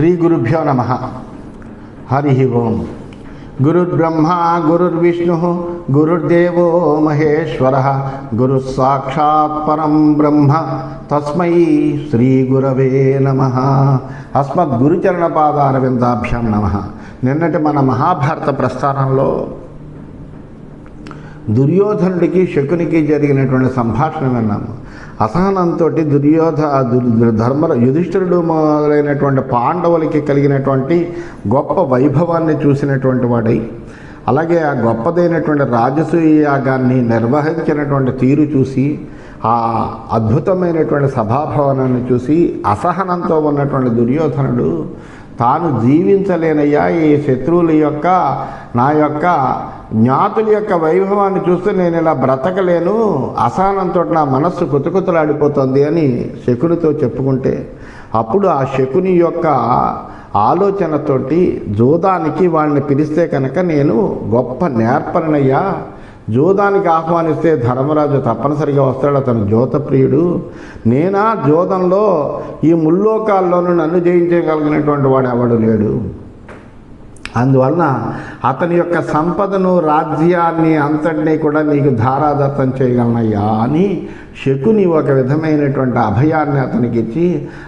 శ్రీ గురుభ్యో నమ హరి ఓం గురుర్బ్రహ్మ గురుర్విష్ణు గురుర్దేవో మహేశ్వర గురు సాక్షాత్ పరం బ్రహ్మ తస్మై శ్రీ గురవే నమ అస్మద్ గురుచరణ పాదారవిందాభ్యాం నమ నిన్నటి మన మహాభారత ప్రస్థానంలో దుర్యోధనుడికి శకునికి జరిగినటువంటి సంభాషణ విన్నాము. అసహనంతో దుర్యోధ ధర్మ యుధిష్ఠిరుడు మొదలైనటువంటి పాండవులకి కలిగినటువంటి గొప్ప వైభవాన్ని చూసినటువంటి వాడై అలాగే ఆ గొప్పదైనటువంటి రాజసూయ యాగాన్ని నిర్వహించినటువంటి తీరు చూసి ఆ అద్భుతమైనటువంటి సభాభవనాన్ని చూసి అసహనంతో ఉన్నటువంటి దుర్యోధనుడు తాను జీవించలేనయ్యా ఈ శత్రువుల యొక్క నా యొక్క జ్ఞాతుల యొక్క వైభవాన్ని చూస్తే నేను ఇలా బ్రతకలేను. అసహనంతో నా మనస్సు కుతుకుతలాడిపోతుంది అని శకునితో చెప్పుకుంటే అప్పుడు ఆ శకుని యొక్క ఆలోచనతోటి జోదానికి వాళ్ళని పిలిస్తే కనుక నేను గొప్ప నేర్పరినయ్యా. జోదానికి ఆహ్వానిస్తే ధర్మరాజు తప్పనిసరిగా వస్తాడు అతను జ్యోతప్రియుడు. నేనా జోదంలో ఈ ముల్లోకాల్లోనూ నన్ను జయించగలిగినటువంటి వాడు ఎవడు లేడు. అందువలన అతని యొక్క సంపదను రాజ్యాన్ని అంతటినీ కూడా నీకు ధారాదత్తం చేయగలనయ్యా అని శకుని ఒక విధమైనటువంటి అభయాన్ని అతనికి ఇచ్చి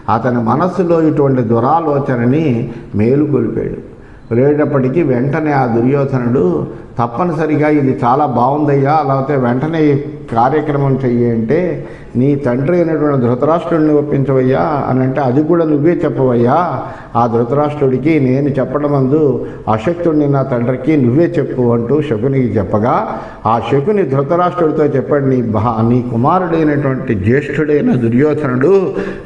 అతని మనస్సులో ఇటువంటి దురాలోచనని మేలుకొలిపాడు వెళ్ళేటప్పటికీ వెంటనే ఆ దుర్యోధనుడు తప్పనిసరిగా ఇది చాలా బాగుందయ్యా లేకపోతే వెంటనే ఈ కార్యక్రమం చెయ్యి అంటే నీ తండ్రి అయినటువంటి ధృతరాష్ట్రుడిని ఒప్పించవయ్యా అని అంటే అది కూడా నువ్వే చెప్పవయ్యా. ఆ ధృతరాష్ట్రుడికి నేను చెప్పడం అందు అశక్తుడిని నా తండ్రికి నువ్వే చెప్పు అంటూ శకునికి చెప్పగా ఆ శకుని ధృతరాష్ట్రుడితో చెప్పాడు నీ భా నీ కుమారుడైనటువంటి జ్యేష్ఠుడైన దుర్యోధనుడు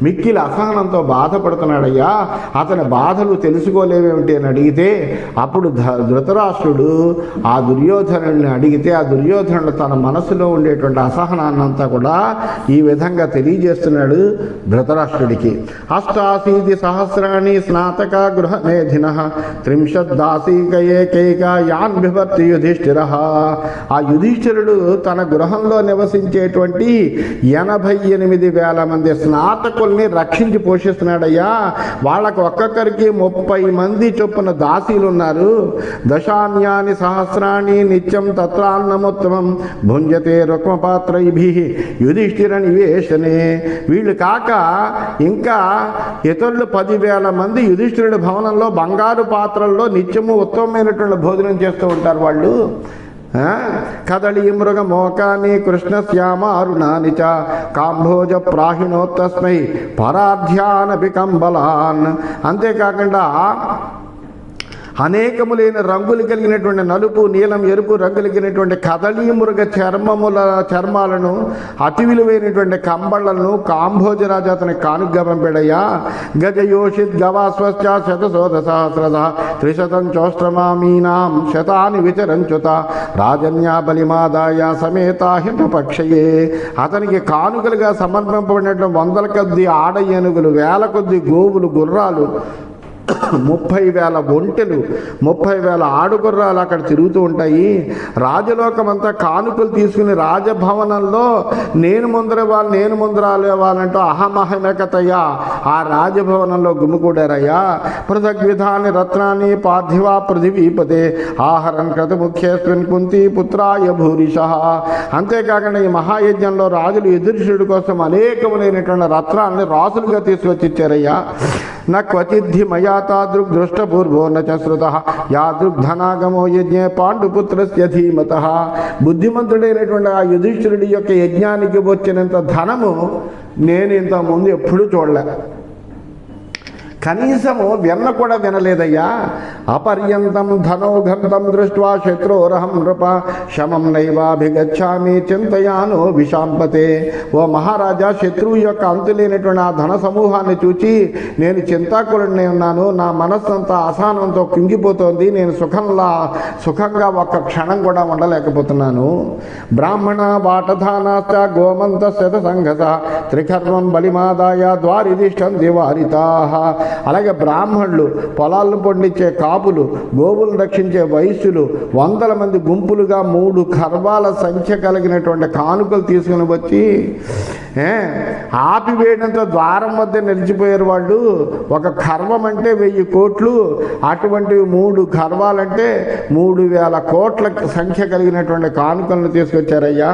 మిక్కిలి అసహనంతో బాధపడుతున్నాడయ్యా. అతని బాధలు తెలుసుకోలేవేమిటి అని అడిగితే అప్పుడు ధ- ధృతరాష్ట్రుడు ఆ ఆ దుర్యోధనుడిని అడిగితే ఆ దుర్యోధనుడు తన మనసులో ఉండేటువంటి అసహనాన్నంతా కూడా ఈ విధంగా తెలియజేస్తున్నాడు ధృతరాష్ట్రుడికి. అష్టాశీతి సహస్రాణి స్నాతక గృహ మేధిన త్రింశద్దాసీక ఏకైక యాన్ విభర్తి యుధిష్ఠిర. ఆ యుధిష్ఠిరుడు తన గృహంలో నివసించేటువంటి ఎనభై ఎనిమిది వేల మంది స్నాతకుల్ని రక్షించి పోషిస్తున్నాడయ్యా. వాళ్ళకు ఒక్కొక్కరికి ముప్పై మంది చొప్పున దాసీలు ఉన్నారు దశాన్యాని సహస్రాణి నిత్యం తత్రాన్నముత్తమం. భుంజతే రుక్మపాత్రైభి యుధిష్ఠిర నివేశనే. వీళ్ళు కాక ఇంకా ఇతరులు పదివేల మంది యుధిష్ఠిరుడి భవనంలో బంగారు పాత్రల్లో నిత్యము ఉత్తమమైనటువంటి భోజనం చేస్తూ ఉంటారు వాళ్ళు. కదళీ మృగ మోకాని కృష్ణ శ్యామ అరుణాని చ. కాంభోజ ప్రాహిణోత్తస్మై పరాధ్యానపి కంబలాన్ అంతేకాకుండా అనేకములైన రంగులు కలిగినటువంటి నలుపు నీలం ఎరుపు రంగులు కలిగినటువంటి కదళీ మృగ చర్మముల చర్మాలను అతి విలువైనటువంటి కంబళ్ళను కాంభోజరాజు అతని కానుగ్గా పంపాడయ్యా గజయోషిత్ గవాస్వశ్చ శతశోధ సహస్రద త్రిశతం చోష్ట్రమామీనాం శతాని విచరంచుత రాజన్యా బలిమాదాయ సమేత హిమపక్షయే. అతనికి కానుకలుగా సమర్పింపబడినటువంటి వందల కొద్ది ఆడ ఏనుగులు వేల కొద్ది గోవులు గుర్రాలు ముప్పై వేల ఒంటెలు ముప్పై వేల ఆడుగుర్రాలు అక్కడ తిరుగుతూ ఉంటాయి. రాజలోకమంతా కానుకలు తీసుకుని రాజభవనంలో నేను ముందర వాళ్ళు నేను ముందరాలే వాళ్ళంటూ అహమహమకతయ్యా ఆ రాజభవనంలో గుమికూడారయ్యా పృథగ్విధాని రత్నాన్ని పార్థివా పృథివీపదే ఆహరన్ కృత ముఖ్యస్మిన్ కుంతి పుత్రాయ భూరిష. అంతేకాకుండా ఈ మహాయజ్ఞంలో రాజులు ఎదురుషుడి కోసం అనేకములైనటువంటి రత్నాన్ని రాసులుగా తీసుకొచ్చి ఇచ్చారయ్యా. న క్వచిద్ధి మయా తాదృగ్ దృష్టపూర్వో న చ శృత యాదృగ్ధనాగమో యజ్ఞే పాండుపుత్రస్య ధీమత బుద్ధిమంతుడైనటువంటి ఆ యుధిష్ఠిరుడి యొక్క యజ్ఞానికి వచ్చినంత ధనము నేను ఇంతకుముందు ముందు ఎప్పుడూ చూడలే. కనీసము వెన్న కూడా వినలేదయ్యా. అపర్యంతం ధనోఘంతం దృష్ట్వా శత్రోరహం నృప శమం నైవాభిగచ్చామి చింతయాను విశాంపతే. ఓ మహారాజా శత్రువు యొక్క అంతులేనటువంటి ఆ ధన సమూహాన్ని చూచి నేను చింతాకురుడిని ఉన్నాను. నా మనస్సంతా అసహనంతో కుంగిపోతోంది. నేను సుఖంలా సుఖంగా ఒక్క క్షణం కూడా ఉండలేకపోతున్నాను. బ్రాహ్మణ వాటధానాశ్చ గోమంత శత సంఘస త్రికర్మం బలిమాదాయ ద్వారిదిష్టం దివారితా. అలాగే బ్రాహ్మణులు పొలాలను పండించే కాపులు గోవులను రక్షించే వైశ్యులు వందల మంది గుంపులుగా మూడు కర్వాల సంఖ్య కలిగినటువంటి కానుకలు తీసుకుని వచ్చి ఆపివేయడంతో ద్వారం వద్ద నిలిచిపోయారు వాళ్ళు. ఒక కర్వం అంటే వెయ్యి కోట్లు అటువంటి మూడు కర్వాలంటే మూడు వేల కోట్ల సంఖ్య కలిగినటువంటి కానుకలను తీసుకొచ్చారయ్యా.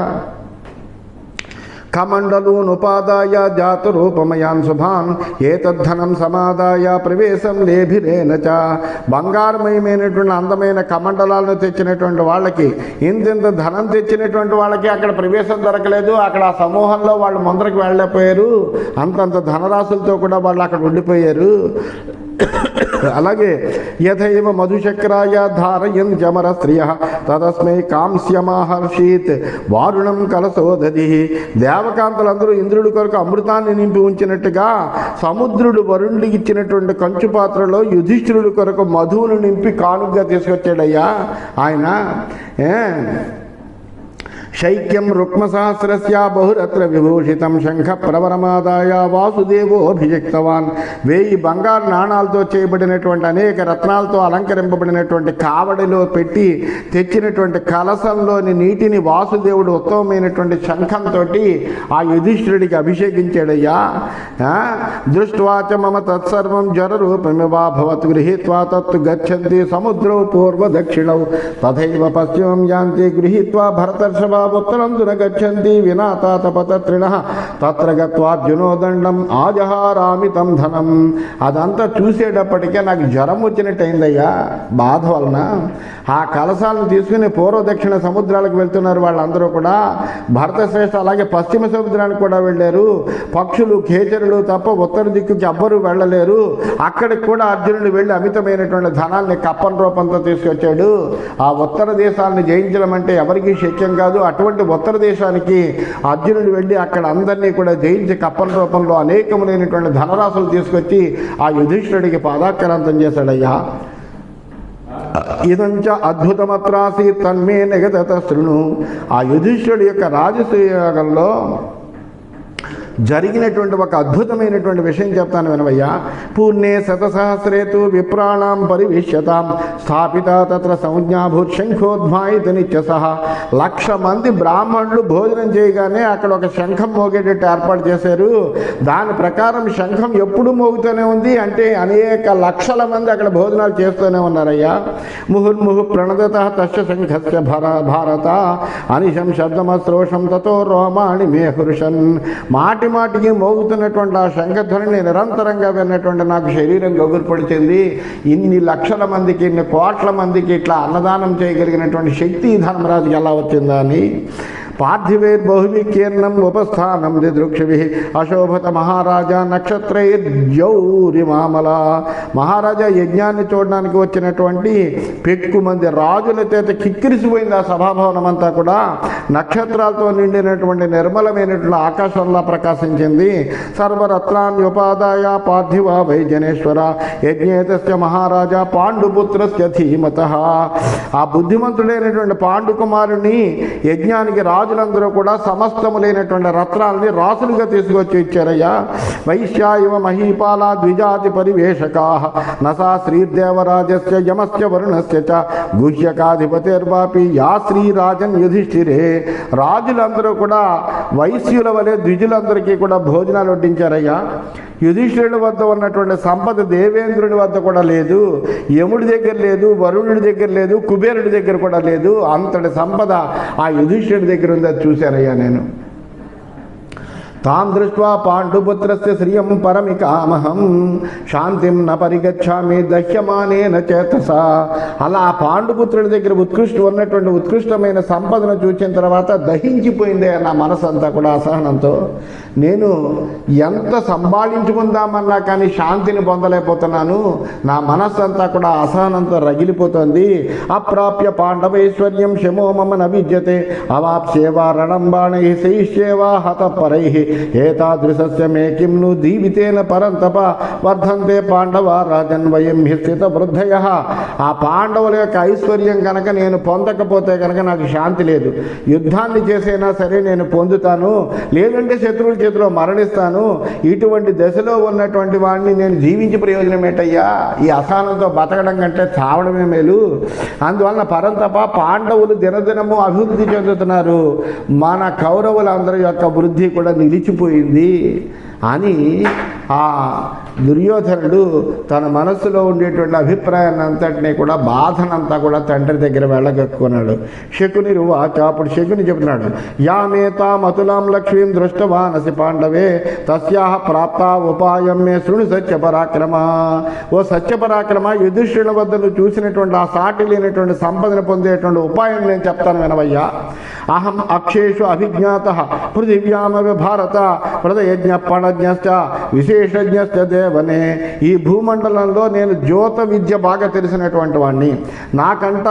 కమండలూనుపాదాయ జాతరూపమయాన్ శుభాన్ ఏతద్ధనం సమాదాయ ప్రవేశం లేభిరేన చ. బంగారమయమైనటువంటి అందమైన కమండలాలను తెచ్చినటువంటి వాళ్ళకి ఇంతింత ధనం తెచ్చినటువంటి వాళ్ళకి అక్కడ ప్రవేశం దొరకలేదు. అక్కడ ఆ సమూహంలో వాళ్ళు ముందరికి వెళ్ళలేకపోయారు. అంతంత ధనరాశులతో కూడా వాళ్ళు అక్కడ ఉండిపోయారు. అలాగే యథైవ మధుచక్రాయ ధారయన్ చమర స్త్రియ తదస్మై కాంస్యమాహర్షీత్ వారుణం కలసోదది దేవకాంతలందరూ ఇంద్రుడి కొరకు అమృతాన్ని నింపి ఉంచినట్టుగా సముద్రుడు వరుణుడికి ఇచ్చినటువంటి కంచు పాత్రలో యుధిష్ఠిరుడి కొరకు మధువును నింపి కానుగ్గా తీసుకొచ్చాడయ్యా. ఆయన ఏ శైక్యం రుక్మసహస్రస్య బహురత్ర విభూషితం శంఖ ప్రవరమాదాయ వాసుదేవోభిషిక్తవాన్ వేయి బంగారు నాణాలతో చేయబడినటువంటి అనేక రత్నాలతో అలంకరింపబడినటువంటి కావడిలో పెట్టి తెచ్చినటువంటి కలసంలోని నీటిని వాసుదేవుడు ఉత్తమమైనటువంటి శంఖంతో ఆ యుధిష్ఠుడికి అభిషేకించాడయ్యా ఆ? దృష్ట్వాచ మమ తత్సర్వం జ్వరరూపమివా భవత్ గృహీత్వా తత్తు గచ్చంతి సముద్రౌ పూర్వ దక్షిణౌ తథైవ పశ్చిమం యాంతి గృహీత్వా భరతర్షభా ఉత్తరం గచ్చంతి వినా తాతపతత్రిణ తత్ర గత్వార్జునో దండం ఆజహారామితం ధనం అదంతా చూసేటప్పటికే నాకు జ్వరం వచ్చినట్టయిందయ్యా బాధ వలన ఆ కలశాలను తీసుకుని పూర్వ దక్షిణ సముద్రాలకు వెళ్తున్నారు వాళ్ళందరూ కూడా భరతశ్రేష్ఠ అలాగే పశ్చిమ సముద్రానికి కూడా వెళ్ళారు పక్షులు ఖేచరులు తప్ప ఉత్తర దిక్కుకి ఎవ్వరూ వెళ్ళలేరు అక్కడికి కూడా అర్జునుడు వెళ్ళి అమితమైనటువంటి ధనాన్ని కప్పన రూపంతో తీసుకొచ్చాడు ఆ ఉత్తర దేశాలను జయించడం అంటే ఎవరికీ శక్యం కాదు అటువంటి ఉత్తర దేశానికి అర్జునుడు వెళ్ళి అక్కడ అందరినీ కూడా జయించి కప్పల రూపంలో అనేకములైనటువంటి ధనరాశులు తీసుకొచ్చి ఆ యుధిష్ఠుడికి పాదాక్రాంతం చేశాడయ్యా. ఇదంచ అద్భుతమత్రాసి తన్మే నిగదత శృణు. ఆ యుధిష్ఠుడి యొక్క రాజసూయాగంలో జరిగినటువంటి ఒక అద్భుతమైనటువంటి విషయం చెప్తాను వినవయ్యా. పూర్ణే శతసహస్రేతు విప్రాణాం పరివిష్యతాం. స్థాపిత తత్ర సంజ్ఞాభూత్ శంఖోద్మాయిత నిత్య సహా లక్ష మంది బ్రాహ్మణులు భోజనం చేయగానే అక్కడ ఒక శంఖం మోగేటట్టు ఏర్పాటు చేశారు. దాని ప్రకారం శంఖం ఎప్పుడు మోగుతూనే ఉంది. అంటే అనేక లక్షల మంది అక్కడ భోజనాలు చేస్తూనే ఉన్నారయ్యా. ముహుర్ముహు ప్రణదత తస్య శంఖస్య భర భారత. అనిశం శబ్దమశ్రోషం తతో రోమాణి మే హృషన్. మాట మాటికి మోగుతున్నటువంటి ఆ శంఖధ్వనిని నిరంతరంగా విన్నటువంటి నాకు శరీరం గగురుపడిచింది. ఇన్ని లక్షల మందికి ఇన్ని కోట్ల మందికి ఇట్లా అన్నదానం చేయగలిగినటువంటి శక్తి ధర్మరాజుకి ఎలా వచ్చిందా అని. పార్థివేర్ బహువికీర్ణం ఉపస్థానం దిదృక్షభి అశోభత మహారాజా నక్షత్రైర్జౌరి మామల మహారాజా యజ్ఞాన్ని చూడడానికి వచ్చినటువంటి పెక్కు మంది రాజుల చేత కిక్కిరిసిపోయింది ఆ సభాభవనం అంతా కూడా. నక్షత్రాలతో నిండినటువంటి నిర్మలమైనటువంటి ఆకాశంలా ప్రకాశించింది. సర్వరత్నాన్యుపాదాయ పార్థివ వై జనేశ్వర. యజ్ఞేతస్య మహారాజా పాండుపుత్రస్య ధీమత. ఆ బుద్ధిమంతుడైనటువంటి పాండుకుమారుని యజ్ఞానికి రాజు రాజులందరూ కూడా సమస్తములైనటువంటి రత్నాలని రాసులుగా తీసుకొచ్చి ఇచ్చారయ్యా. వైశ్యా ఇవ మహీపాల ద్విజాతి పరివేషకా. నసా శ్రీదేవరాజస్య యమస్య వరుణస్య చ. గుహ్యకాధిపతిర్వాపి యా శ్రీరాజన్ యుధిష్ఠిరే. రాజులందరూ కూడా వైశ్యుల వలె ద్విజులందరికీ కూడా భోజనాలు వడ్డించారయ్యా. యుధిష్ఠిరుడి వద్ద ఉన్నటువంటి సంపద దేవేంద్రుడి వద్ద కూడా లేదు యముడి దగ్గర లేదు వరుణుడి దగ్గర లేదు కుబేరుడి దగ్గర కూడా లేదు. అంతటి సంపద ఆ యుధిష్ఠిరుడి దగ్గర ఉందని చూశానయ్యా నేను. తాం దృష్ట్వా పాండుపుత్రస్య శ్రియం పరమికామహం. శాంతిం న పరిగచ్చామి దహ్యమానేన చేతస. అలా పాండుపుత్రుడి దగ్గర ఉత్కృష్ట ఉన్నటువంటి ఉత్కృష్టమైన సంపదను చూచిన తర్వాత దహించిపోయింది నా మనసంతా కూడా అసహనంతో. నేను ఎంత సంభాళించుకుందామన్నా కానీ శాంతిని పొందలేకపోతున్నాను. నా మనస్సంతా కూడా అసహనంతో రగిలిపోతుంది. అప్రాప్య పాండవైశ్వర్యం శమో మమ న విద్యతే. అవాప్స్యేవా రణం బాణై శైష్యేవా హత పరై ఏతాదృశస్య కిం ను దీవితేన పరంతప వర్ధంతే పాండవ రాజన్ వయం హి వృద్ధయ. ఆ పాండవుల యొక్క ఐశ్వర్యం కనుక నేను పొందకపోతే కనుక నాకు శాంతి లేదు. యుద్ధాన్ని చేసైనా సరే నేను పొందుతాను. లేదంటే శత్రువుల చేతిలో మరణిస్తాను. ఇటువంటి దశలో ఉన్నటువంటి వాడిని నేను జీవించి ప్రయోజనం ఏంటయ్యా? ఈ అసహనంతో బతకడం కంటే చావడమే మేలు. అందువలన పరంతప పాండవులు దినదినము అభివృద్ధి చెందుతున్నారు. మన కౌరవులందరి యొక్క వృద్ధి కూడా నిలిచిపోయింది అని ఆ దుర్యోధనుడు తన మనస్సులో ఉండేటువంటి అభిప్రాయాన్ని అంతటినీ కూడా బాధనంతా కూడా తండ్రి దగ్గర వెళ్ళగక్కున్నాడు. శకుని రువాచ అప్పుడు శకుని చెబుతున్నాడు యామేతా మతులాం లక్ష్మీం దృష్టవానసి పాండవే తస్యా ప్రాప్త ఉపాయం మే శృణు సత్యపరాక్రమ. ఓ సత్యపరాక్రమ యుధిష్ఠుల వద్ద నువ్వు చూసినటువంటి ఆ సాటి లేనటువంటి సంపదను పొందేటువంటి ఉపాయం నేను చెప్తాను వినవయ్యా. అహం అక్షేషు అభిజ్ఞాత పృథివ్యామవి భారత హృదయజ్ఞ పణజ్ఞశ్చ దేవ వనే ఈ భూమండలంలో నేను జ్యోత విద్య బాగా తెలిసినటువంటి వాడిని నాకంట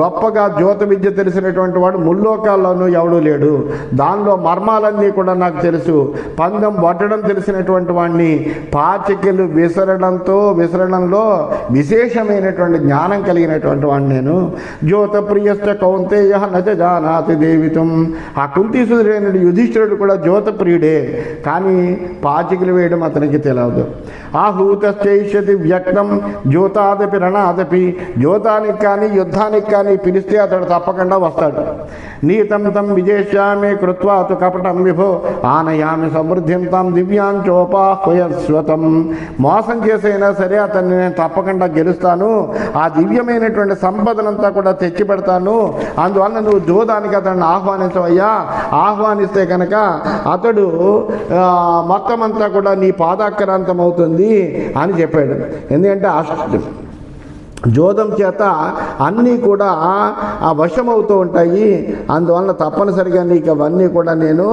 గొప్పగా జ్యోత విద్య తెలిసినటువంటి వాడు ముల్లోకాల్లోనూ ఎవడూ లేడు. దానిలో మర్మాలన్నీ కూడా నాకు తెలుసు. పందెం పట్టడం తెలిసినటువంటి వాడిని పాచికలు విసరడంతో విసరడంలో విశేషమైనటువంటి జ్ఞానం కలిగినటువంటి వాడిని నేను. జ్యోత ప్రియస్థ కౌంతేయ నజ జానాతి దేవితం. ఆ కుంతీసుడు యుధిష్ఠిరుడు కూడా జ్యోత ప్రియుడే కానీ పాచికలు వేయడం అతనికి తెలియదు ఆహూతశ్చైష్యతి వ్యక్తం జ్యోతాదపి రణాదపి జ్యోతానికి కానీ యుద్ధానికి కానీ పిలిస్తే అతడు తప్పకుండా వస్తాడు. నీతం తం విజేష్యామి కృత్వాతు కపటం విభో ఆనయామి సమృద్ధిం దివ్యాం దివ్యాంచోపాహ్వయస్వతం. మోసం చేసైనా సరే అతన్ని నేను తప్పకుండా గెలుస్తాను. ఆ దివ్యమైనటువంటి సంపదనంతా కూడా తెచ్చి పెడతాను అందువల్ల నువ్వు జోదానికి అతన్ని ఆహ్వానించవయ్యా. ఆహ్వానిస్తే కనుక అతడు ఆ, మొత్తం అంతా కూడా నీ పాదాక్రాంతము అవుతుంది అని చెప్పాడు. ఎందుకంటే అష్ట జోదం చేత అన్నీ కూడా ఆ వశమవుతూ ఉంటాయి. అందువలన తప్పనిసరిగా నీకు అవన్నీ కూడా నేను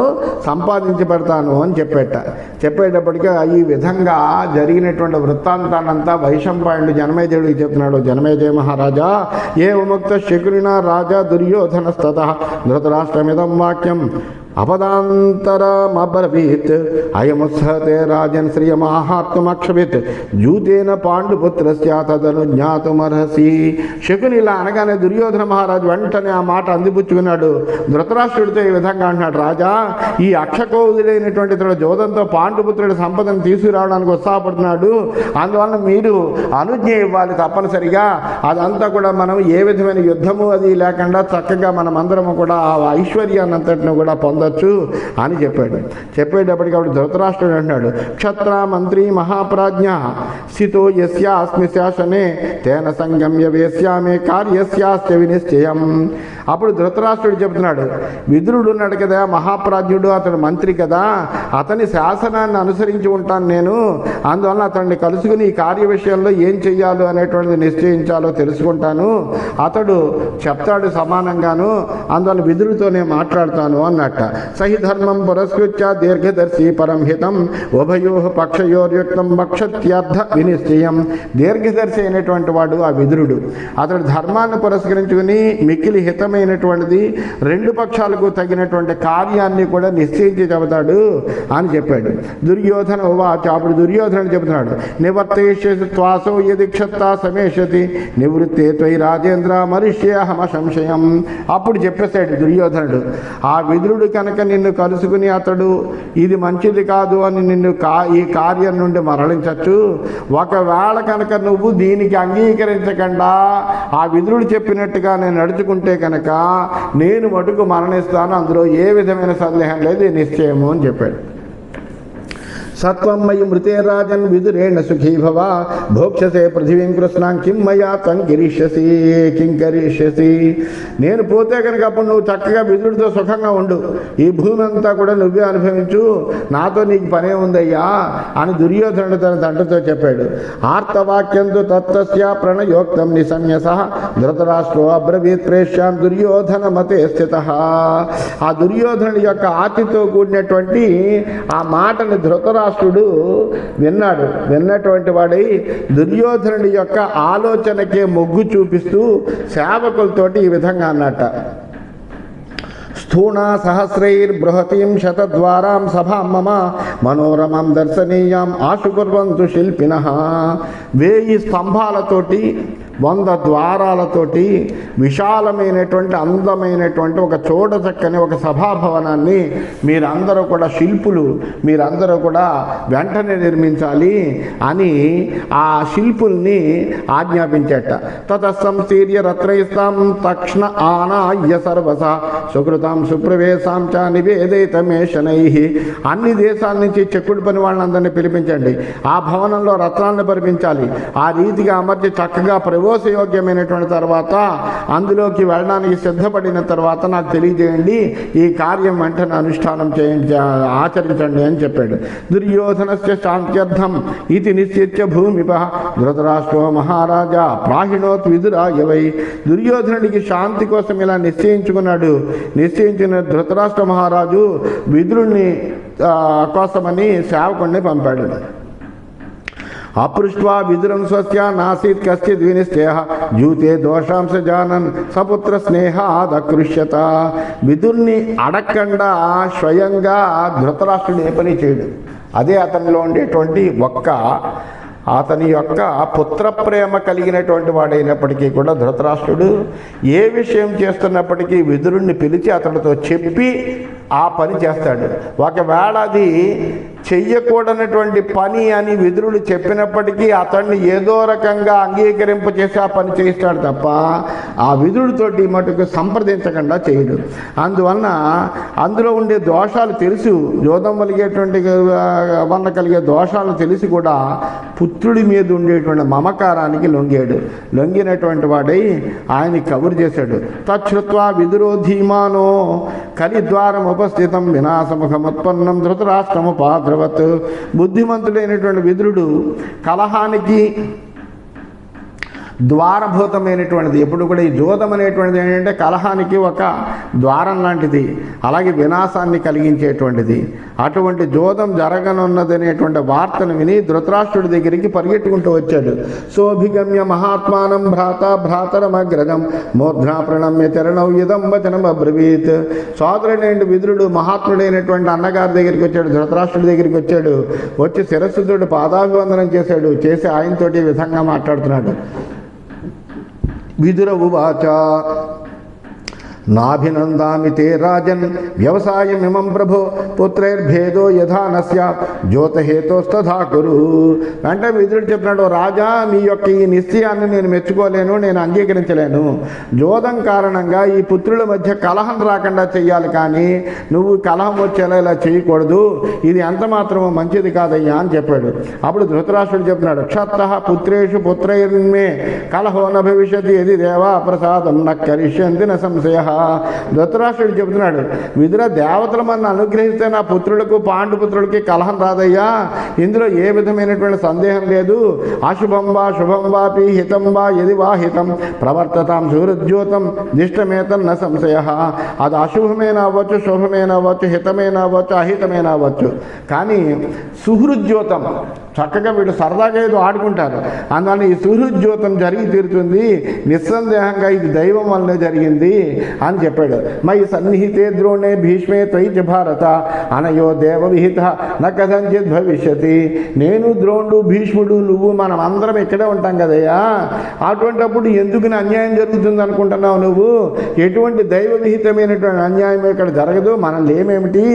సంపాదించి పెడతాను అని చెప్పేట. చెప్పేటప్పటికీ ఈ విధంగా జరిగినటువంటి వృత్తాంతానంతా వైశంపాయుడు జనమేజయుడికి చెప్తున్నాడు. జనమేజయ మహారాజా ఏ విముక్త శకునిన రాజా దుర్యోధనస్తత. ధృతరాష్ట్రమిదం వాక్యం. అపదాంతరమబ్రవీత్ అయముత్సహతే రాజన్ శ్రియమాహాత్మక్షవిత్ జూతేన పాండుపుత్ర తదను జ్ఞాతుమర్హసి. శకుని ఇలా అనగానే దుర్యోధన మహారాజు వెంటనే ఆ మాట అందిపుచ్చుకున్నాడు ధృతరాష్ట్రుడితో ఈ విధంగా అంటున్నాడు రాజా ఈ అక్షకోదుడైనటువంటి ఇతడు జోదంతో పాండుపుత్రుడి సంపదను తీసుకురావడానికి ఉత్సాహపడుతున్నాడు. అందువలన మీరు అనుజ్ఞ ఇవ్వాలి తప్పనిసరిగా. అదంతా కూడా మనం ఏ విధమైన యుద్ధము అది లేకుండా చక్కగా మనమందరము కూడా ఆ ఐశ్వర్యాన్ని అంతటిని కూడా పొందొచ్చు అని చెప్పాడు. చెప్పేటప్పటికి అప్పుడు ధృతరాష్ట్రుడు అంటున్నాడు. క్షత్ర మంత్రి మహాప్రాజ్ఞ స్థితో యస్యాస్మి శాసనే తేన సంగమ్య వేశ్యామే కార్యస్యాస్య వినిశ్చయం. అప్పుడు ధృతరాష్ట్రుడు చెబుతున్నాడు విదురుడు ఉన్నాడు కదా మహాప్రాజ్ఞుడు అతడు మంత్రి కదా అతని శాసనాన్ని అనుసరించి ఉంటాను నేను అందువల్ల అతన్ని కలుసుకుని ఈ కార్య విషయంలో ఏం చెయ్యాలో అనేటువంటిది నిశ్చయించాలో తెలుసుకుంటాను. అతడు చెప్తాడు సమానంగాను అందువల్ల విదురుతోనే మాట్లాడతాను అన్నట్ట. సహి ధర్మం పురస్కృత్య దీర్ఘదర్శి పరంహితం ఉభయో పక్షయోర్యుక్తం పక్షత్యర్థ వినిశ్చయం. దీర్ఘదర్శి అయినటువంటి వాడు ఆ విదురుడు. అతడు ధర్మాన్ని పురస్కరించుకుని మిక్కిలి హితమైనటువంటిది రెండు పక్షాలకు తగినటువంటి కార్యాన్ని కూడా నిశ్చయించి చెబుతాడు అని చెప్పాడు. దుర్యోధన ఉవాచ అప్పుడు దుర్యోధన చెబుతున్నాడు నివర్తయిష్యసి త్వాసో యదిక్షత్తా సమేషతి నివృత్తే త్వయి రాజేంద్ర మరిష్యేహమ సంశయం అప్పుడు చెప్పేశాడు దుర్యోధనుడు ఆ విదురుడికి కనుక నిన్ను కలుసుకుని అతడు ఇది మంచిది కాదు అని నిన్ను కా ఈ కార్యం నుండి మరలించచ్చు. ఒకవేళ కనుక నువ్వు దీనికి అంగీకరించకుండా ఆ విధుడు చెప్పినట్టుగా నేను నడుచుకుంటే కనుక నేను మటుకు మరణిస్తాను. అందులో ఏ విధమైన సందేహం లేదు. నిశ్చయము అని చెప్పాడు. సత్వం మయి మృతే రాజన్ విదురేణ సుఖీ భవ భోక్షసే పృథివీం కృష్ణాం కిం మయా తం గిరీష్యసి కిం కరీష్యసి. నేను పోతే కనుక అప్పుడు నువ్వు చక్కగా విదురుడితో సుఖంగా ఉండు. ఈ భూమి అంతా కూడా నువ్వే అనుభవించు. నాతో నీకు పనే ఉందయ్యా అని దుర్యోధనుడు తన తండ్రితో చెప్పాడు. ఆర్తవాక్యంతో తత్వస్య ప్రణయోక్తం నిశమ్య ధృతరాష్ట్రో అబ్రవీత్ ప్రేష్యాం దుర్యోధన మతే స్థిత. ఆ దుర్యోధనుడి యొక్క ఆతితో కూడినటువంటి ఆ మాటని ధృతరాష్ట్రుడు విన్నాడు. విన్నటువంటి వాడై దుర్యోధనుడి యొక్క ఆలోచనకే మొగ్గు చూపిస్తూ సేవకులతోటి ఈ విధంగా అన్నట్ట స్థూణా సహస్రైర్బృహతీం శతద్వారాం సభాం మమ మనోరమం దర్శనీయాం ఆశుకుర్వంతు శిల్పిన. వేయి స్తంభాలతోటి వంద ద్వారాలతోటి విశాలమైనటువంటి అందమైనటువంటి ఒక చోట చక్కని ఒక సభాభవనాన్ని మీరందరూ కూడా శిల్పులు మీరందరూ కూడా వెంటనే నిర్మించాలి అని ఆ శిల్పుల్ని ఆజ్ఞాపించేట. తతస్సంశీర్య రత్నయిస్తాం తక్షణ ఆనాయ్య సర్వస సుకృతాం సుప్రవేశాం చ నివేదితమేషనై అన్ని దేశాల నుంచి చెక్కుడు పని వాళ్ళందరినీ పిలిపించండి. ఆ భవనంలో రత్నాలను పరిపించాలి. ఆ రీతిగా అమర్చి చక్కగా ప్రవేశయోగ్యమైనటువంటి తర్వాత అందులోకి వెళ్ళడానికి సిద్ధపడిన తర్వాత నాకు తెలియజేయండి ఈ కార్యం వెంటనే అనుష్ఠానం చేయండి ఆచరించండి అని చెప్పాడు. దుర్యోధనస్య శాంత్యర్థం ఇది నిశ్చిత్య భూమిప. ధృతరాష్ట్రో మహారాజా ప్రాహిణోత్ విదురాయవై దుర్యోధనుడికి శాంతి కోసం ఇలా నిశ్చయించుకున్నాడు. నిశ్చయించిన ధృతరాష్ట్ర మహారాజు విదురుణ్ణి కోసమని సేవకుణ్ణి పంపాడు. అపృష్వా విదురం స్వస్య నాసీత్ కశ్చిద్ స్నేహ జూతే దోషాంశ జానన్ సపుత్ర స్నేహాదకృష్యత విదుర్ని అడగకుండా స్వయంగా ధృతరాష్ట్రుడు ఏ పని చేయడు. అదే అతనిలో ఉండేటువంటి ఒక్క అతని యొక్క పుత్ర ప్రేమ కలిగినటువంటి వాడైనప్పటికీ కూడా ధృతరాష్ట్రుడు ఏ విషయం చేస్తున్నప్పటికీ విదురుణ్ణి పిలిచి అతనితో చెప్పి ఆ పని చేస్తాడు. ఒకవేళ అది చెయ్యకూడనటువంటి పని అని విదురుడు చెప్పినప్పటికీ అతన్ని ఏదో రకంగా అంగీకరింప చేసి ఆ పని చేయిస్తాడు తప్ప ఆ విదురుడితోటి మటుకు సంప్రదించకుండా చేయడు. అందువలన అందులో ఉండే దోషాలు తెలుసు. జోదం కలిగేటువంటి వలన కలిగే దోషాలు తెలిసి కూడా పుత్రుడి మీద ఉండేటువంటి మమకారానికి లొంగాడు. లొంగినటువంటి వాడై ఆయన కబురు చేశాడు. తచ్చుత్వా విదురో ధీమానో కలిద్వారం ఉపస్థితం వినాశముఖముత్పన్నం ధృతరాష్ట్రము పాద్రవత్ బుద్ధిమంతుడైనటువంటి విదురుడు కలహానికి ద్వారభూతమైనటువంటిది. ఎప్పుడు కూడా ఈ జోదం అనేటువంటిది ఏంటంటే కలహానికి ఒక ద్వారం లాంటిది. అలాగే వినాశాన్ని కలిగించేటువంటిది. అటువంటి జోదం జరగనున్నది అనేటువంటి వార్తను విని ధృతరాష్ట్రుడి దగ్గరికి పరిగెట్టుకుంటూ వచ్చాడు. సోభిగమ్య మహాత్మానం భ్రాత భ్రాతరమగ్రజం మూర్ధ్నా ప్రణమ్య చరణం ఇదం వచనం అబ్రవీత్. సోదరుడైన విదురుడు మహాత్ముడైనటువంటి అన్నగారి దగ్గరికి వచ్చాడు ధృతరాష్ట్రుడి దగ్గరికి వచ్చాడు. వచ్చి శిరస్సుతుడు పాదాభివందనం చేశాడు. చేసి ఆయనతోటి విధంగా మాట్లాడుతున్నాడు. విదుర ఉవాచ నాభినందామి తే రాజన్ వ్యవసాయమిమం ప్రభో పుత్రైర్భేదో యథా నస్య జ్యోతహేతోస్తథా కురు అంటే విదురుడు చెప్పినాడు రాజా మీ యొక్క ఈ నిశ్చయాన్ని నేను మెచ్చుకోలేను నేను అంగీకరించలేను. జోదం కారణంగా ఈ పుత్రుల మధ్య కలహం రాకుండా చెయ్యాలి కానీ నువ్వు కలహం వచ్చేలా ఇలా చేయకూడదు. ఇది ఎంత మాత్రమో మంచిది కాదయ్యా అని చెప్పాడు. అప్పుడు ధృతరాష్ట్రుడు చెప్తున్నాడు క్షత్ర పుత్రేషు పుత్రైర్మే కలహో న భవిష్యతి ఇది దేవా ప్రసాదం నక్కరిష్యంతి న సంశయ. ధృతరాష్ట్రుడు చెబుతున్నాడు విదుర దేవతలు మన అనుగ్రహిస్తే నా పుత్రులకు పాండుపుత్రులకి కలహం రాదయ్యా. ఇందులో ఏ విధమైనటువంటి సందేహం లేదు. అశుభం వా శుభం వాపి హితం వా ఎది వా హితం. ప్రవర్తతాం సూర్యోతం దిష్టమేతం న సంశయ. అది అశుభమైన అవ్వచ్చు శుభమైన అవ్వచ్చు హితమైన అవ్వచ్చు అహితమైన అవ్వచ్చు. కానీ సుహృద్యోతం చక్కగా వీడు సరదాగా ఏదో ఆడుకుంటారు. అందువల్ల ఈ సుహృద్యోతం జరిగి తీరుతుంది. నిస్సందేహంగా ఇది దైవం వల్లనే జరిగింది అని చెప్పాడు. మై సన్నిహితే ద్రోణే భీష్మే త్వైచ భారత అనయో దేవవిహిత నకథంచిత్ న భవిష్యతి. నేను ద్రోణుడు భీష్ముడు నువ్వు మనం అందరం ఇక్కడే ఉంటాం కదయ్యా. అటువంటప్పుడు ఎందుకు నా అన్యాయం జరుగుతుంది అనుకుంటున్నావు నువ్వు? ఎటువంటి దైవ విహితమైనటువంటి అన్యాయం ఇక్కడ జరగదు. మనం లేమేమిటి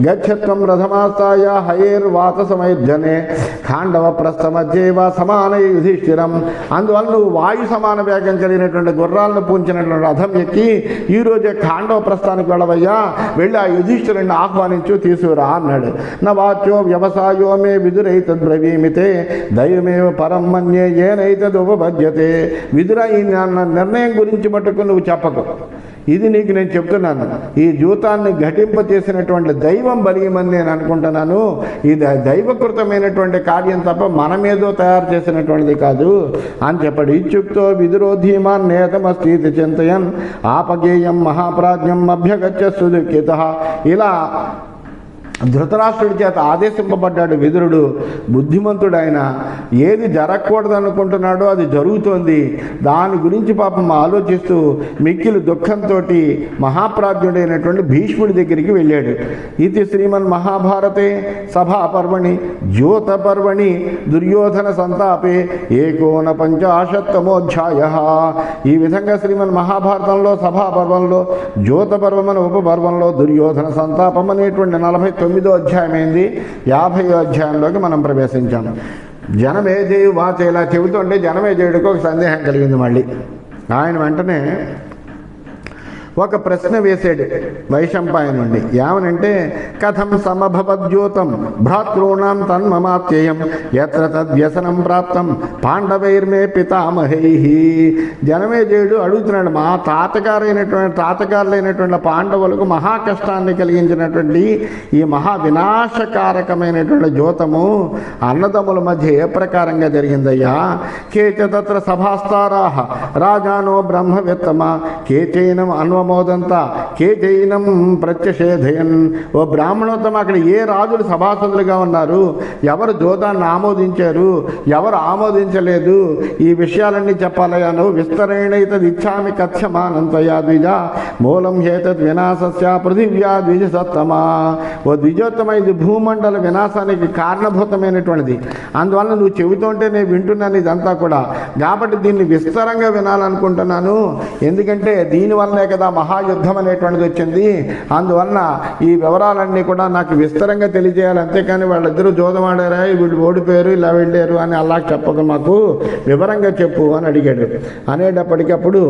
గచ్చత్వం రథమాస్తాయ హయేర్ వాత సమయుద్ధనే ఖాండవ ప్రస్థమధ్యేవ సమాన యుధిష్ఠిరం. అందువల్ల నువ్వు వాయు సమాన వేగం కలిగినటువంటి గుర్రాలను పూంచినటువంటి రథం ఎక్కి ఈరోజే కాండవ ఖాండవ ప్రస్థానికి వెళ్ళవయ్యా వెళ్ళి ఆ యుధిష్ఠిరుని ఆహ్వానించు తీసుకురా అన్నాడు. నా వాచ్యో వ్యవసాయో మే విదురైత బ్రవీమితే దైవమేవ పరం మన్యే ఏనైతది ఉపభజ్యతే విదుర ఈ నిర్ణయం గురించి మటుకు నువ్వు చెప్పకు. ఇది నీకు నేను చెప్తున్నాను. ఈ జూతాన్ని ఘటింప చేసినటువంటి దైవం బలియమని నేను అనుకుంటున్నాను. ఇది దైవకృతమైనటువంటి కార్యం తప్ప మనమేదో తయారు చేసినటువంటిది కాదు. అని చెప్పాడు. ఇత్యుక్తో విధురోధీమాన్ నేతమస్తీతి చింతయన్ ఆపగేయం మహాప్రాజ్ఞం అభ్యగచ్చ సుదుఖిత. ఇలా ధృతరాష్ట్రుడి చేత ఆదేశింపబడ్డాడు విదురుడు బుద్ధిమంతుడు ఆయన ఏది జరగకూడదనుకుంటున్నాడో అది జరుగుతోంది. దాని గురించి పాపం ఆలోచిస్తూ మిక్కిలి దుఃఖంతో మహాప్రాజ్ఞుడైనటువంటి భీష్ముడి దగ్గరికి వెళ్ళాడు. ఇది శ్రీమన్ మహాభారతే సభాపర్వణి జ్యోత పర్వణి దుర్యోధన సంతాపే ఏకోన పంచాశత్తమోధ్యాయ. ఈ విధంగా శ్రీమన్ మహాభారతంలో సభాపర్వంలో జ్యోత పర్వం అనే ఉపపర్వంలో దుర్యోధన సంతాపం అనేటువంటి నలభై తొమ్మిదో అధ్యాయమైంది. యాభయో అధ్యాయంలోకి మనం ప్రవేశించాం. చేయు వాచ ఇలా చెబుతుంటే జనమేజయుడికి ఒక సందేహం కలిగింది మళ్ళీ. ఆయన వెంటనే ఒక ప్రశ్న వేసాడు వైశంపాయనుండి ఏమనంటే కథం సమభవద్యోతం భ్రాతృణాం తన్మమాత్యయం ఎత్ర తద్వ్యసనం ప్రాప్తం పాండవైర్మే పితామహై. జనమేజయుడు అడుగుతున్నాడు మా తాతగారైనటువంటి తాతగారులైనటువంటి పాండవులకు మహా కష్టాన్ని కలిగించినటువంటి ఈ మహా వినాశకారకమైనటువంటి జ్యోతము అన్నదమ్ముల మధ్య ఏ ప్రకారంగా జరిగిందయ్యా? కేచ తత్ర సభాస్తారా రాజానో బ్రహ్మవేత్తమ కేచైనం కే జైనం ప్రత్యషేధయన్. ఓ బ్రాహ్మణోత్తమ అక్కడ ఏ రాజులు సభాసదులుగా ఉన్నారు? ఎవరు జోదాన్ని ఆమోదించారు? ఎవరు ఆమోదించలేదు? ఈ విషయాలన్నీ చెప్పాలయ్యా నువ్వు విస్తరేణైతది ఇచ్చామి కథ్యమానంతయా ద్విజ. మూలం హేతద్ వినాశస్య పృథివ్యా ద్విజ సత్తమా ఓ ద్విజోత్తమ ఇది భూమండల వినాశానికి కారణభూతమైనటువంటిది. అందువల్ల నువ్వు చెబుతుంటే నేను వింటున్నాను ఇదంతా కూడా. కాబట్టి దీన్ని విస్తారంగా వినాలనుకుంటున్నాను. ఎందుకంటే దీనివల్లనే కదా మహాయుద్ధం అనేటువంటిది వచ్చింది. అందువలన ఈ వివరాలన్నీ కూడా నాకు విస్తరంగా తెలియజేయాలి. అంతేకాని వాళ్ళిద్దరూ జోదమాడారా? వీళ్ళు ఓడిపోయారు ఇలా వెళ్ళారు అని అలా చెప్పక మాకు వివరంగా చెప్పు అని అడిగాడు. అనేటప్పటికప్పుడు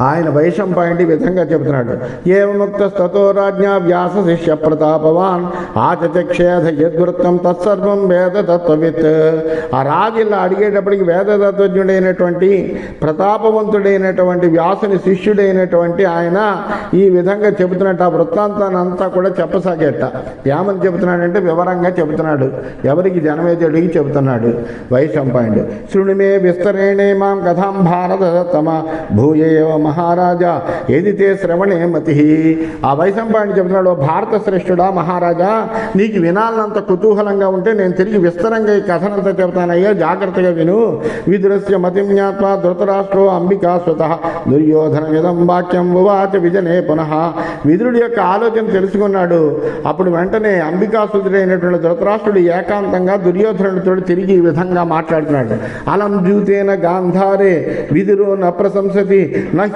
ఆయన వైశంపాయండి ఈ విధంగా చెబుతున్నాడు. ఏముక్తతో రాజ్ఞా వ్యాస శిష్య ప్రతాపవాన్ ఆచక్షేధ యద్వృత్తం తత్సర్వం వేదతత్వవిత్. ఆ రాజు ఇలా అడిగేటప్పటికి వేద తత్వజ్ఞుడైనటువంటి ప్రతాపవంతుడైనటువంటి వ్యాసుని శిష్యుడైనటువంటి ఆయన ఈ విధంగా చెబుతున్నట్టు ఆ వృత్తాంతాన్ని అంతా కూడా చెప్పసాగేట. ఏమని చెబుతున్నాడంటే వివరంగా చెబుతున్నాడు. ఎవరికి జనమేజుడికి చెబుతున్నాడు. వైశంపాయుడు శృణుమే విస్తరేణే మాం కథాం భారత తమ భూయేవ మహారాజా ఏదితే శ్రవణే మతి. ఆ వైశంపాయని చెబుతున్నాడు భారత శ్రేష్ఠుడా మహారాజా నీకు వినాలనంత కుతూహలంగా ఉంటే నేను తిరిగి విస్తరంగా ఈ కథనంతా చెబుతానయ్యా జాగ్రత్తగా విను. విదురస్య మతిం జ్ఞాత్వా ధృతరాష్ట్రో అంబికా స్వత. దుర్యోధన విధం వాక్యం ఉవాచ విజనే పునః. విదురుడి యొక్క ఆలోచన తెలుసుకున్నాడు. అప్పుడు వెంటనే అంబికాసుతుడైనటువంటి ధృతరాష్ట్రుడు ఏకాంతంగా దుర్యోధనుడితో తిరిగి ఈ విధంగా మాట్లాడుతున్నాడు. అలం జూతేన గాంధారే విధురు న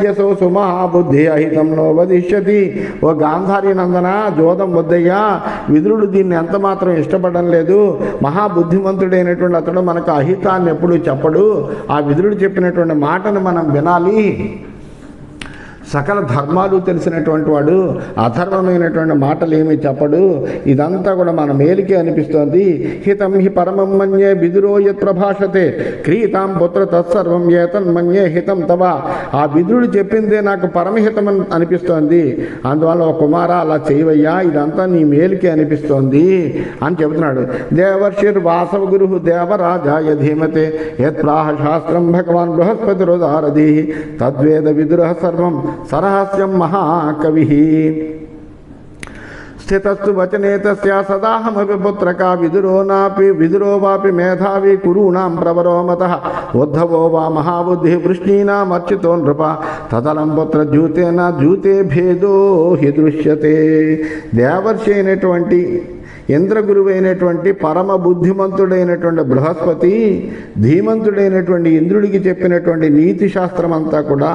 సఖ్యసో సుమహాబుద్ధి అహితం నో వదిష్యతి. ఓ గాంధారి నందన జోదం వద్దయ్యా విదురుడు దీన్ని ఎంత మాత్రం ఇష్టపడడం లేదు. మహాబుద్ధిమంతుడైనటువంటి అతడు మనకు అహితాన్ని ఎప్పుడు చెప్పడు. ఆ విదురుడు చెప్పినటువంటి మాటను మనం వినాలి. సకల ధర్మాలు తెలిసినటువంటి వాడు అధర్మమైనటువంటి మాటలు ఏమీ చెప్పడు. ఇదంతా కూడా మన మేలుకే అనిపిస్తోంది. హితం హి పరమం మన్యే బిదురో యత్ ప్రభాషతే. క్రీతాం పుత్ర తత్సర్వం ఏతన్ మన్యే హితం తవ. ఆ బిదురుడు చెప్పిందే నాకు పరమహితం అనిపిస్తోంది. అందువల్ల ఒక కుమార అలా చేయవయ్యా ఇదంతా నీ మేలుకే అనిపిస్తోంది అని చెబుతున్నాడు. దేవర్షిర్ వాసవ గురు దేవరాజాయ ధీమతే. యత్ ప్రాహ శాస్త్రం భగవాన్ బృహస్పతి రోదారధి తద్వేద విదుర సర్వం సరహస్యం మహాకవి. స్థితస్సు వచనే తస్యా సదాహమపి పుత్రక విదురో నాపి విదురో వాపి మేధావి కురూణాం ప్రవరో మత ఉద్ధవో వా మహాబుద్ధి వృష్ణీనామర్చితో నృప. తదలం పుత్ర జూతేన జూతే భేదో హి దృశ్యతే. దేవర్షి అయినటువంటి ఇంద్రగురువైనటువంటి పరమ బుద్ధిమంతుడైనటువంటి బృహస్పతి ధీమంతుడైనటువంటి ఇంద్రుడికి చెప్పినటువంటి నీతి శాస్త్రం అంతా కూడా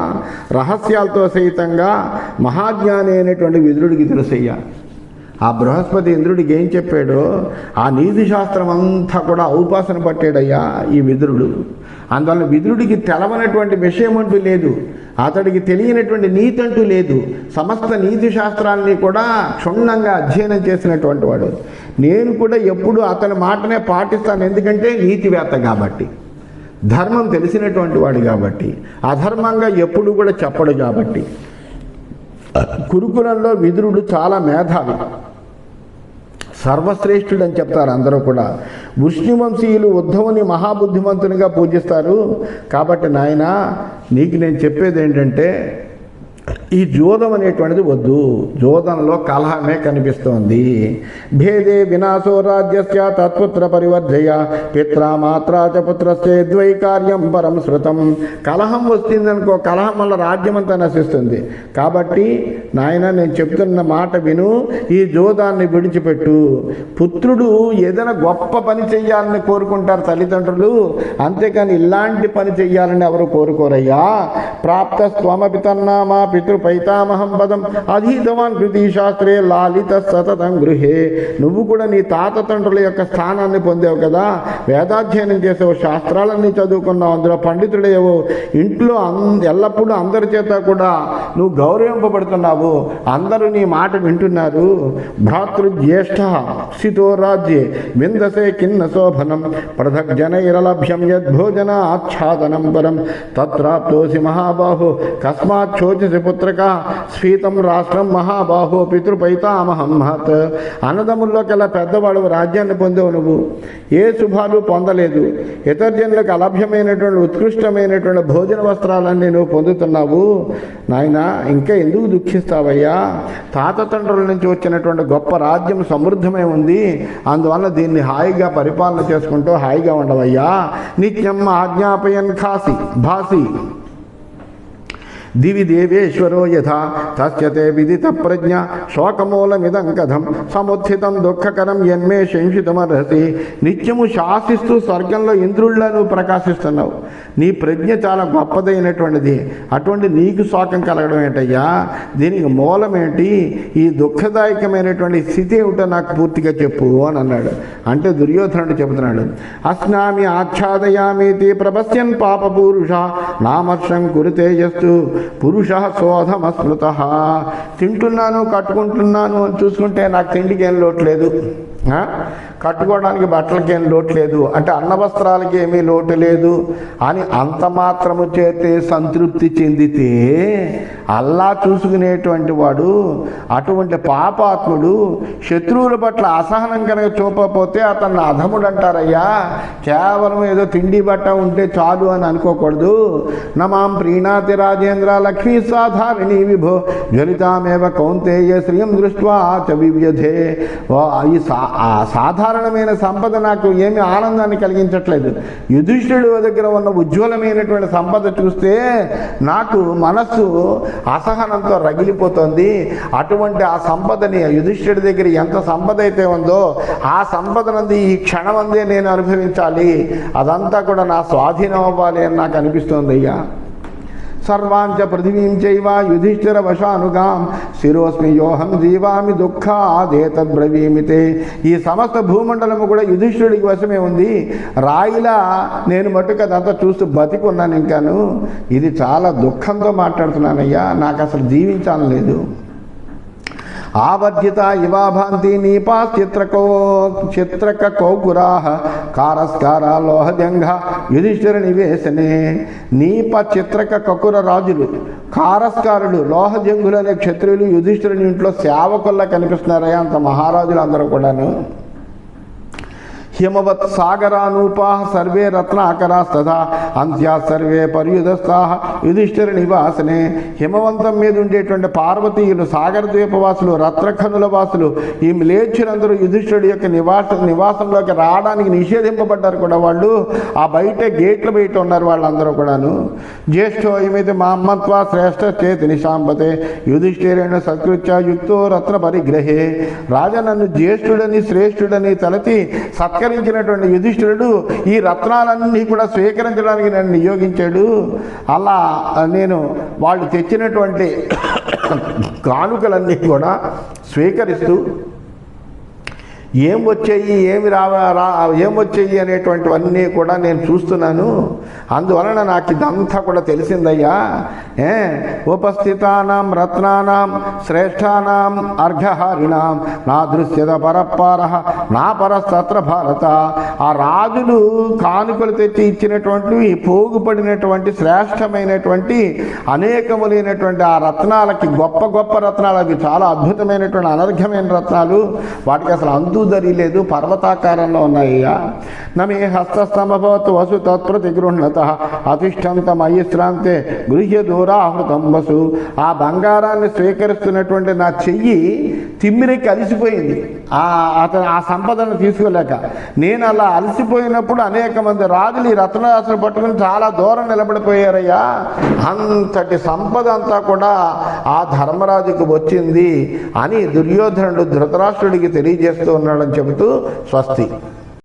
రహస్యాలతో సహితంగా మహాజ్ఞాని అయినటువంటి విదురుడికి తెలుసయ్యాలి ఆ బృహస్పతి ఇంద్రుడికి ఏం చెప్పాడో ఆ నీతి శాస్త్రం అంతా కూడా ఔపాసన పట్టాడయ్యా ఈ విదురుడు. అందువల్ల విదురుడికి తెలవనటువంటి విషయం అంటూ లేదు. అతడికి తెలియనటువంటి నీతి అంటూ లేదు. సమస్త నీతి శాస్త్రాన్ని కూడా క్షుణ్ణంగా అధ్యయనం చేసినటువంటి వాడు. నేను కూడా ఎప్పుడు అతని మాటనే పాటిస్తాను ఎందుకంటే నీతివేత్త కాబట్టి. ధర్మం తెలిసినటువంటి వాడు కాబట్టి. అధర్మంగా ఎప్పుడు కూడా చెప్పడు కాబట్టి. కురుకులంలో విదురుడు చాలా మేధావి. సర్వశ్రేష్ఠుడు అని చెప్తారు అందరూ కూడా. వృష్ణివంశీయులు ఉద్ధవుని మహాబుద్ధిమంతునిగా పూజిస్తారు. కాబట్టి నాయన నీకు నేను చెప్పేది ఏంటంటే ఈ జోదం అనేటువంటిది వద్దు. జోదంలో కలహమే కనిపిస్తోంది. భేదే వినాశో రాజ్యస్య తత్పుత్ర పరివర్జయ పిత్ర మాత్రా చ ద్వైకార్యం పరం శృతం కలహం వస్తుందనుకో కలహం వల్ల రాజ్యం అంతా నశిస్తుంది. కాబట్టి నాయన నేను చెప్తున్న మాట విను ఈ జోదాన్ని విడిచిపెట్టు. పుత్రుడు ఏదైనా గొప్ప పని చెయ్యాలని కోరుకుంటారు తల్లిదండ్రులు. అంతేకాని ఇలాంటి పని చెయ్యాలని ఎవరు కోరుకోరయ్యా? ప్రాప్త స్వమపి పితృ పైతామహం పదం. అధీతవాన్ కృతి శాస్త్రే లాలిత సతతం గృహే. నువ్వు కూడా నీ తాత తండ్రుల యొక్క స్థానాన్ని పొందావు కదా. వేదాధ్యయనం చేసావు శాస్త్రాలన్నీ చదువుకున్నావు అందులో పండితుడేవో ఇంట్లో అం ఎల్లప్పుడూ అందరి చేత కూడా నువ్వు గౌరవింపబడుతున్నావు. అందరూ నీ మాట వింటున్నారు. భ్రాతృజ్యేష్ఠ స్థితో రాజ్యే. విందసే కిన్న శోభనం పృథక్ జనైరలభ్యం యద్భోజన ఆచ్ఛాదనం పరం. తత్రాప్తోసి మహాబాహు. కస్మాత్ చోచసి పుత్రక స్ఫీతం రాష్ట్రం మహాబాహో పితృపైతామహం మహత్. అన్నదమ్ముల్లోకెల్లా పెద్దవాడు రాజ్యాన్ని పొందేవు నువ్వు. ఏ శుభాలు పొందలేదు. ఇతర జనులకు అలభ్యమైనటువంటి ఉత్కృష్టమైనటువంటి భోజన వస్త్రాలన్నీ నువ్వు పొందుతున్నావు. నాయన ఇంకా ఎందుకు దుఃఖిస్తావయ్యా? తాత తండ్రుల నుంచి వచ్చినటువంటి గొప్ప రాజ్యం సమృద్ధమై ఉంది. అందువల్ల దీన్ని హాయిగా పరిపాలన చేసుకుంటూ హాయిగా ఉండవయ్యా. నిత్యం ఆజ్ఞాపయన్ ఖాసి భాసి. దివి దేవేశ్వరో యథా తస్యతే విదిత ప్రజ్ఞ శోకమూలమిదం కథం సముత్థితం దుఃఖకరం ఎన్మే శంసితమర్హసి నిత్యము శాసిస్తూ స్వర్గంలో ఇంద్రుళ్ళ నువ్వు ప్రకాశిస్తున్నావు। నీ ప్రజ్ఞ చాలా గొప్పదైనటువంటిది। అటువంటి నీకు శోకం కలగడం ఏంటయ్యా? దీనికి మూలమేంటి? ఈ దుఃఖదాయకమైనటువంటి స్థితి ఏమిటో నాకు పూర్తిగా చెప్పు అని అన్నాడు. అంటే దుర్యోధనుడు చెబుతున్నాడు. అస్నామి ఆచ్ఛాదయామీతి ప్రభస్యన్ పాపపూరుష నామర్షం కురితేజస్సు. పురుష శోధమస్మృత తింటున్నాను కట్టుకుంటున్నాను అని చూసుకుంటే నాకు తిండికి ఏం లోట్లేదు కట్టుకోవడానికి బట్టలకేం లోటు లేదు. అంటే అన్నవస్త్రాలకి ఏమీ లోటు లేదు. అని అంత మాత్రము చేతే సంతృప్తి చెందితే అల్లా చూసుకునేటువంటి వాడు అటువంటి పాపాత్ముడు శత్రువుల పట్ల అసహనం కనుక చూపకపోతే అతన్ని అధముడు అంటారయ్యా కేవలం ఏదో తిండి బట్ట ఉంటే చాలు అని అనుకోకూడదు. నమాం ప్రీణాతి రాజేంద్ర లక్ష్మీ సాధారిణి విభో. జ్వలితామేవ కౌంతేయ శ్రీయం దృష్ట్వా చ వివ్యధే. ఓ, ఈ సా ఆ సాధారణమైన సంపద నాకు ఏమి ఆనందాన్ని కలిగించట్లేదు. యుధిష్ఠుడి దగ్గర ఉన్న ఉజ్వలమైనటువంటి సంపద చూస్తే నాకు మనస్సు అసహనంతో రగిలిపోతుంది. అటువంటి ఆ సంపదని యుధిష్ఠుడి దగ్గర ఎంత సంపద అయితే ఉందో ఆ సంపదనంది ఈ క్షణమందే నేను అనుభవించాలి. అదంతా కూడా నా స్వాధీనం అవ్వాలి అని నాకు అనిపిస్తోంది అయ్యా. సర్వాంచ పృథివీం చైవ యుధిష్ఠిర వశానుగాం. శిరోస్మి యోహం జీవామి దుఃఖాదేతద్బ్రవీమితే ఈ సమస్త భూమండలము కూడా యుధిష్ఠుడికి వశమే ఉంది. రాయిలా నేను మటుకు అదంతా చూస్తూ బతికున్నాను ఇంకాను. ఇది చాలా దుఃఖంతో మాట్లాడుతున్నానయ్యా. నాకు అసలు జీవించాలని లేదు. ఆవర్జిత ఇవాభాంతి నీపా చిత్రకో చిత్రక కౌకురా కారస్కార లోహజంఘ యుధిష్ఠిర నివేశనే. నీప చిత్రక కకుర రాజులు కారస్కారులు లోహజంగులు అనే క్షత్రియులు యుధిష్ఠిరుని ఇంట్లో సేవకుల్లా కనిపిస్తున్నారయ్యా అంత మహారాజులు అందరూ కూడాను. హిమవత్ సాగరానూపా సర్వే రత్నాకరాస్తథా అంత్యా సర్వే పర్యుదస్థా యుధిష్ఠిర నివాసనే హిమవంతం మీద ఉండేటువంటి పార్వతీయులు సాగర ద్వీపవాసులు రత్నఖనుల వాసులు ఈ మ్లేచ్చులందరూ యుధిష్ఠుడి యొక్క నివాస నివాసంలోకి రావడానికి నిషేధింపబడ్డారు కూడా వాళ్ళు. ఆ బయట గేట్ల బయట ఉన్నారు వాళ్ళందరూ కూడాను. జ్యేష్ఠో ఏమైతే మా అమ్మత్వ శ్రేష్ఠ చేతి నిశాంపతే యుధిష్ఠిరేణ సత్కృత్య యుక్తో రత్న పరిగ్రహే. రాజా నన్ను జ్యేష్ఠుడని శ్రేష్ఠుడని తలతి సత్క స్వీకరించినటువంటి యుధిష్ఠిరుడు ఈ రత్నాలన్నీ కూడా స్వీకరించడానికి నన్ను నియోగించాడు. అలా నేను వాళ్ళు తెచ్చినటువంటి కానుకలన్నీ కూడా స్వీకరిస్తూ ఏం వచ్చాయి ఏమి రావా రా ఏం వచ్చాయి అనేటువంటివన్నీ కూడా నేను చూస్తున్నాను. అందువలన నాకు ఇదంతా కూడా తెలిసిందయ్యా. ఏ? ఉపస్థితానాం రత్నానాం శ్రేష్టానాం అర్ఘహారిణాం. నా దృశ్యత పరపార నా పరస్తత్ర భారత. ఆ రాజులు కానుకలు తెచ్చి ఇచ్చినటువంటి పోగుపడినటువంటి శ్రేష్టమైనటువంటి అనేకములైనటువంటి ఆ రత్నాలకి గొప్ప గొప్ప రత్నాలు. అవి చాలా అద్భుతమైనటువంటి అనర్ఘమైన రత్నాలు. వాటికి అసలు అంతు దరి లేదు పర్వతాకారంలో ఉన్నాయ్యా. నమే హస్తస్తంభవత్ వసు తత్ప్రతి గృహ్ణత అతిష్టంతం అయ్యశ్రాంతే గృహ్య దూరాహృతం వసు ఆ బంగారాన్ని స్వీకరిస్తున్నటువంటి నా చెయ్యి తిమ్మిరికి అలిసిపోయింది. ఆ అతను ఆ సంపదను తీసుకోలేక. నేను అలా అలసిపోయినప్పుడు అనేక మంది రాజులు ఈ రత్నరాశులు పట్టుకుని చాలా దూరం నిలబడిపోయారయ్యా. అంతటి సంపద అంతా కూడా ఆ ధర్మరాజుకు వచ్చింది అని దుర్యోధనుడు ధృతరాష్ట్రుడికి తెలియజేస్తూ segala macam itu swasti.